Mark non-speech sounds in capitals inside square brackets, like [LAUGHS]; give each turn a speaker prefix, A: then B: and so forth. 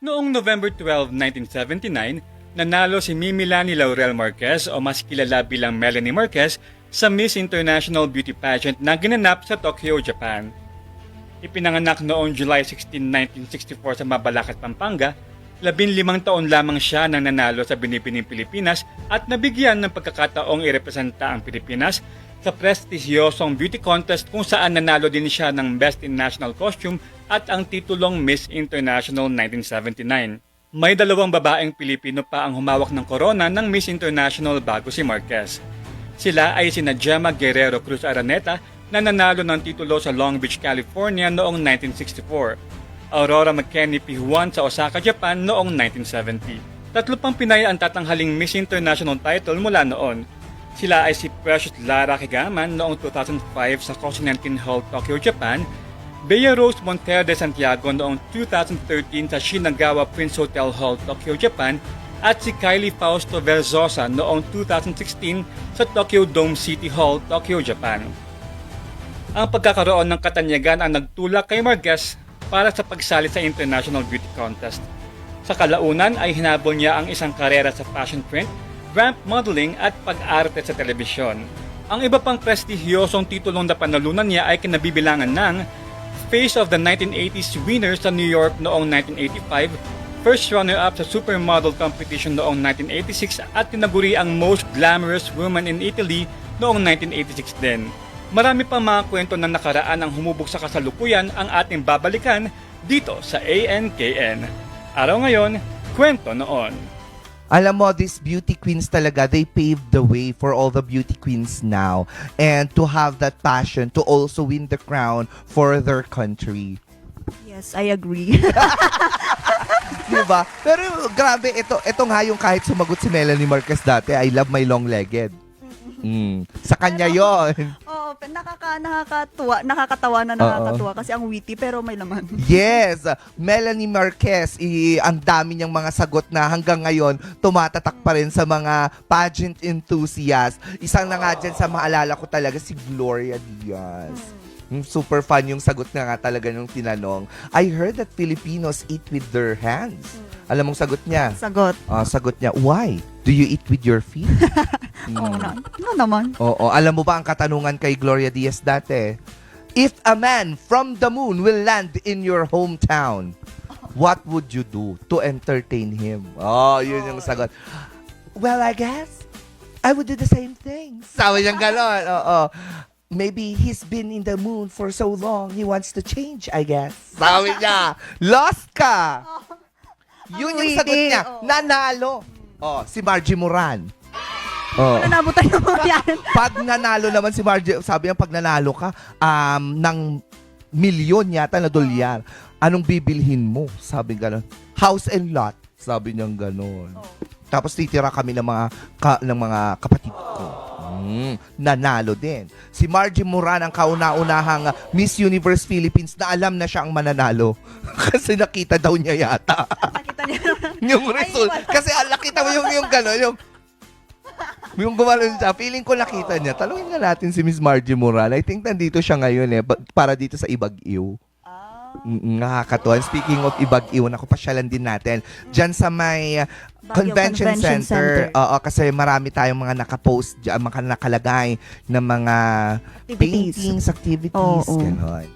A: Noong November 12, 1979, nanalo si Mimi Lani Laurel Marquez o mas kilala bilang Melanie Marquez sa Miss International Beauty Pageant na ginanap sa Tokyo, Japan. Ipinanganak noong July 16, 1964 sa Mabalacat, Pampanga, labing limang taon lamang siya nang nanalo sa Binibining Pilipinas at nabigyan ng pagkakataong irepresenta ang Pilipinas sa prestigyosong beauty contest kung saan nanalo din siya ng Best in National Costume at ang titulong Miss International 1979. May dalawang babaeng Pilipino pa ang humawak ng korona ng Miss International bago si Marquez. Sila ay sina Gemma Guerrero Cruz Araneta na nanalo ng titulo sa Long Beach, California noong 1964. Aurora McKenney Pihuan sa Osaka, Japan noong 1970. Tatlo pang Pinay ang tatanghaling Miss International title mula noon. Sila ay si Precious Lara Kigaman noong 2005 sa Continental Hall, Tokyo, Japan, Bea Rose Montero de Santiago noong 2013 sa Shinagawa Prince Hotel Hall, Tokyo, Japan, at si Kylie Fausto Verzosa noong 2016 sa Tokyo Dome City Hall, Tokyo, Japan. Ang pagkakaroon ng katanyagan ang nagtulak kay Marquez para sa pagsali sa International Beauty Contest. Sa kalaunan ay hinabol niya ang isang karera sa fashion print, ramp modeling at pag-arte sa telebisyon. Ang iba pang prestigyosong titulong na panalunan niya ay kinabibilangan ng Face of the 1980s winner sa New York noong 1985, first runner-up sa supermodel competition noong 1986 at tinaguri ang most glamorous woman in Italy noong 1986 din. Marami pang mga kwento na nakaraan ang humubog sa kasalukuyan ang ating babalikan dito sa ANKN. Araw ngayon, kwento noon.
B: Alam mo, these beauty queens talaga, they paved the way for all the beauty queens now. And to have that passion to also win the crown for their country.
C: Yes, I agree. [LAUGHS] [LAUGHS]
B: Diba? Pero grabe, ito, ito nga yung kahit sumagot si Melanie Marquez dati, I love my long-legged. Mm. Sa kanya yon.
C: Oo, nakaka, nakakatuwa, nakakatawa na nakakatuwa kasi ang witty pero may laman. [LAUGHS]
B: Yes, Melanie Marquez, i, ang dami niyang mga sagot na hanggang ngayon tumatatak pa rin sa mga pageant enthusiasts. Isang na nga dyan sa maalala ko talaga si Gloria Diaz. Yung super fun yung sagot na nga talaga nung tinanong. I heard that Filipinos eat with their hands. Alam mong sagot niya?
C: Sagot.
B: Ah, sagot niya, why? Do you eat with your feet? [LAUGHS]
C: Oo na. No naman.
B: Oo, alam mo ba ang katanungan kay Gloria Diaz dati? If a man from the moon will land in your hometown, what would you do to entertain him? Oh, yun yung sagot. Well, I guess I would do the same thing. Sabi niyang gano'n. Oo. Maybe he's been in the moon for so long, he wants to change, I guess. Sabi niya, lost ka! [LAUGHS] Yun yung sagot niya. Nanalo. Oh, si Margie Moran. Oh.
C: Ano nabutan yung mga yan? [LAUGHS]
B: pag nanalo naman si Margie, sabi niya pag nanalo ka um, ng milyon yata na dolyar, anong bibilhin mo? Sabi gano'n. House and lot. Sabi niya gano'n. Tapos titira kami ng mga ka, ng mga kapatid ko. Mm, nanalo din. Si Margie Moran ang kauna-unahang Miss Universe Philippines na alam na siya ang mananalo. [LAUGHS] Kasi nakita daw niya yata
C: Nakita niya. [LAUGHS]
B: yung result. Kasi nakita mo yung, yung gano'n, yung yung gumanon siya, feeling ko nakita niya. Talungin nga natin si Miss Margie Moran. I think nandito siya ngayon eh, ba- para dito sa Ibag-Iw.
C: Ah,
B: Mm, nakakatuwa. And Speaking of Ibag-Iw, naku, pasyalan din natin. Diyan sa may uh,
C: Baguio
B: Convention,
C: Convention
B: Center.
C: Center.
B: Oo, kasi marami tayong mga nakapost dyan, mga nakalagay ng mga
C: Activities.
B: paintings, activities,
C: Oo.
B: ganon.